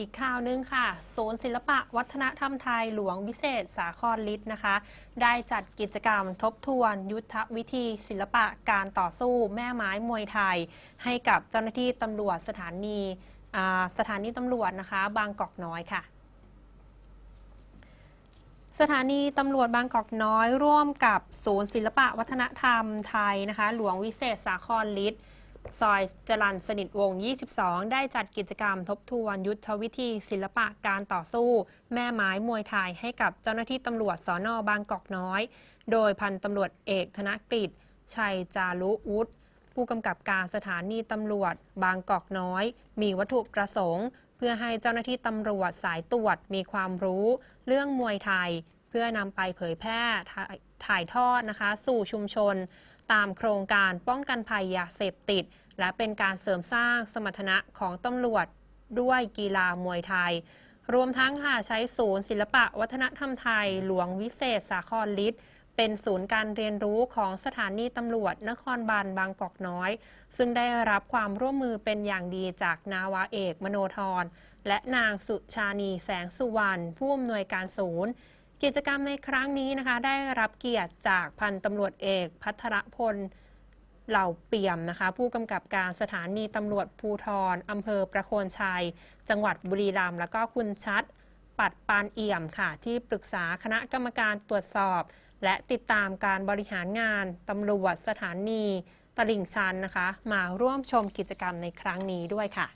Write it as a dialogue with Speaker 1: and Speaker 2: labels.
Speaker 1: อีกข่าวหนึงค่ะศูนย์ศิลปะวัฒนธรรมไทยหลวงวิเศษสาครลิศนะคะ ได้จัดกิจกรรมทบทวน ยุทธวิธี ศิลปะการต่อสู้แม่ไม้มวยไทย ให้กับเจ้าหน้าที่ตำรวจสถานีสถานีตำรวจนะคะ บางกอกน้อยค่ะสถานีตำรวจบางกอกน้อยร่วมกับศูนย์ศิลปะวัฒนธรรมไทยนะคะ หลวงวิเศษสาครลิศ ซอยจรันสนิทวง 22 ได้จัดกิจกรรมทบทวนยุทธวิธีศิลปะการต่อสู้ แม่ไม้มวยไทยให้กับเจ้าหน้าที่ตำรวจสอนอบางกอกน้อย โดยพันตำรวจเอกธนกฤษชัยจารุวุฒิผู้กำกับการสถานีตำรวจ บางกอกน้อย มีวัตถุประสงค์ เพื่อให้เจ้าหน้าที่ตำรวจสายตรวจมีความรู้ เรื่องมวยไทย เพื่อนำไปเผยแพร่ถ่ายทอดนะคะ สู่ชุมชน ตามโครงการป้องกันภัยยาเสพติด และเป็นการเสริมสร้างสมรรถนะของตำรวจด้วยกีฬามวยไทย รวมทั้งค่ะใช้ศูนย์ศิลปะวัฒนธรรมไทย หลวงวิเศษสาครลิศเป็นศูนย์การเรียนรู้ของสถานีตำรวจนครบาลบางกอกน้อย ซึ่งได้รับความร่วมมือเป็นอย่างดีจากนาวาเอกมโนธร และนางสุชานีแสงสุวรรณผู้อำนวยการศูนย์ กิจกรรมในครั้งนี้นะคะได้รับเกียรติจากพันตำรวจเอกพัทรพลเหล่าเปี่ยมนะคะผู้กำกับการสถานีตำรวจภูทรอำเภอประโคนชัย จังหวัดบุรีรัมย์แล้วก็คุณชัด ปัดปานเอี่ยมค่ะ ที่ปรึกษาคณะกรรมการตรวจสอบ และติดตามการบริหารงานตำรวจสถานีตลิ่งชันนะคะ มาร่วมชมกิจกรรมในครั้งนี้ด้วยค่ะ